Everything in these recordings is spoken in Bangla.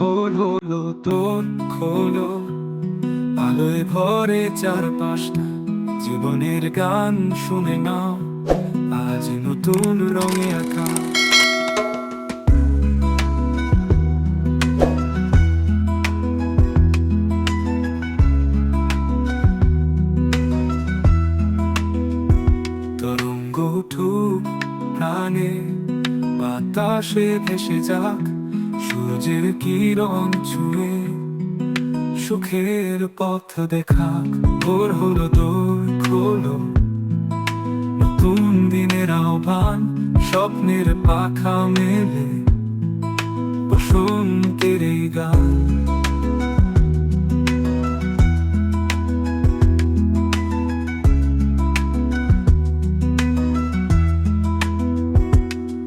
হলো তোর খোলো, আলোয় ভরে চারপাশটা। জীবনের গান শুনে নাও, আজ নতুন রঙে আঁকা। তরঙ্গ উঠুক প্রাণে, বাতাসে ভেসে যাক। সূর্যের কিরণ ছুঁয়ে সুখের পথ দেখাক ভোর হলো, দোর খোলো। নতুন দিনের আহ্বান, স্বপ্নের পাখা মেলে। বসন্তের এই গান।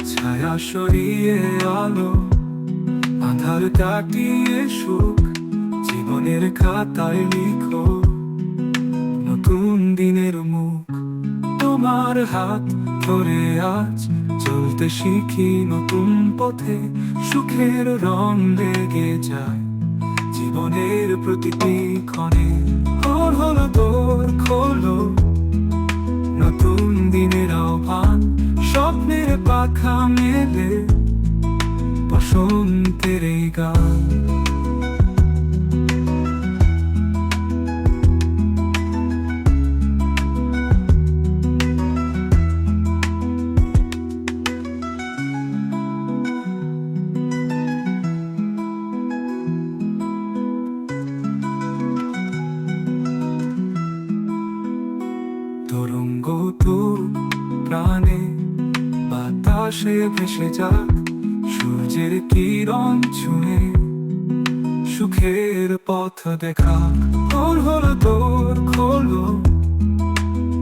ছায়া সরিয়ে আলো আধার কাটিয়ে সুখ জীবনের খাতায় লিখো। নতুন দিনের মুখ তোমার হাত ধরে আজ চলতে শিখি নতুন পথে সুখের রং লেগে যায়। জীবনের প্রতিটি ক্ষণে ওর হলো তোর খোলো। নতুন দিনের আহ্বান, স্বপ্নের পাখা মেলে বাতাসে ভেসে যাক সূর্যের কিরণ ছুঁয়ে। সুখের পথ দেখা তোর হলো তোর খোলো।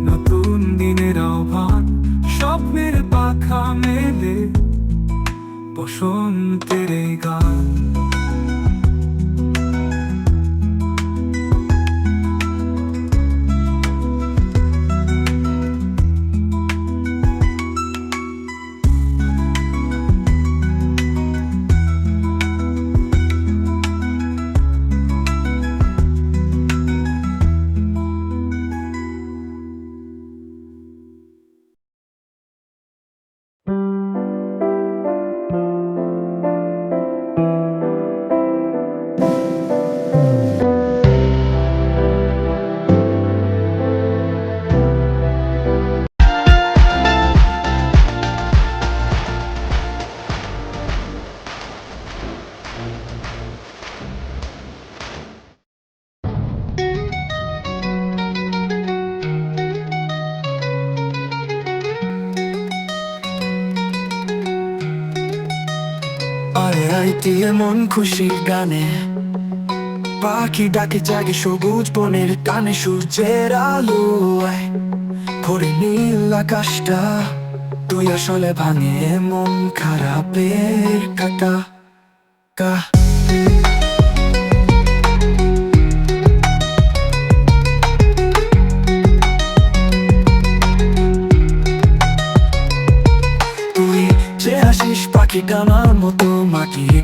নতুন দিনের আহ্বান, স্বপ্নের পাখা মেলে। বসন্তের এই আইটি এমন খুশির গানে। পাখি ডাকে, জাগে সবুজ বনের কানে সূর্যের আলো ভরে নীল আকাশটা তুই আসলে ভাঙে মন খারাপের কাটা। কা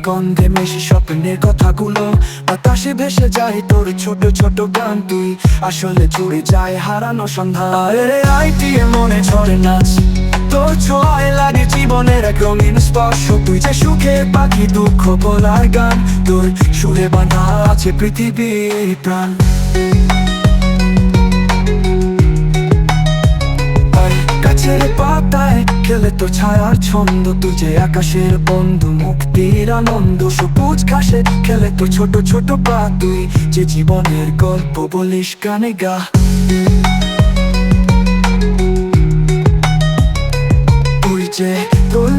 গন্ধে মেশি স্বপ্নের কথাগুলো। বাতাসে ভেসে যায় তোর ছোট ছোট গান। তুই আসলে জুড়ে যায় হারানো সন্ধান আরে আইটি মনে ঝরে নাচ তোর ছোঁয়ায় লাগে জীবনের এক রঙিন স্পর্শ। তুই যে সুখে পাখি, দুঃখ, বলার গান। তোর সুরে বাঁধা আছে পৃথিবীর প্রাণ। খেলে তো ছায়ার ছন্দ, তুই যে আকাশের বন্ধু, মুক্তির আনন্দ, সবুজ ঘাসে খেলে তো ছোট ছোট পা, তুই যে জীবনের গল্প বলিস গানে গা। তুই যে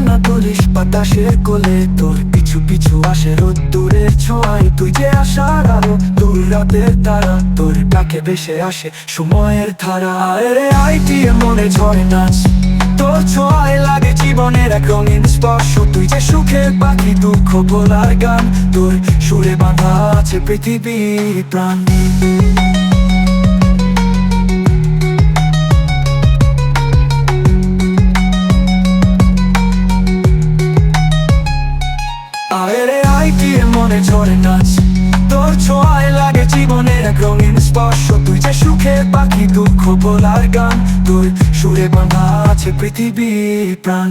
না তুলিস বাতাসের কোলে, তোর পিছু পিছু আসে রোদ্দুরের ছোঁয়ায়, তুই যে আসার আলো দূর রাতের তারা, তোর ডাকে ভেসে আসে সময়ের ধারা। রে আইটি মনে ঝরে নাচ তোর ছোঁয়ায় লাগে জীবনের এক রঙিন স্পর্শ। তুই যে সুখের বাকি দুঃখ বলার গান, তোর সুরে বাঁধা আছে পৃথিবী প্রাণ। আরে আই দিয়ে মনে ঝরে নাচ। তোর ছোঁয়ায় লাগে জীবনের এক রঙিন স্পর্শ। যে সুখের পাখি দুঃখ বলার গান তোর সুরে বাঁধা আছে পৃথিবীর প্রাণ।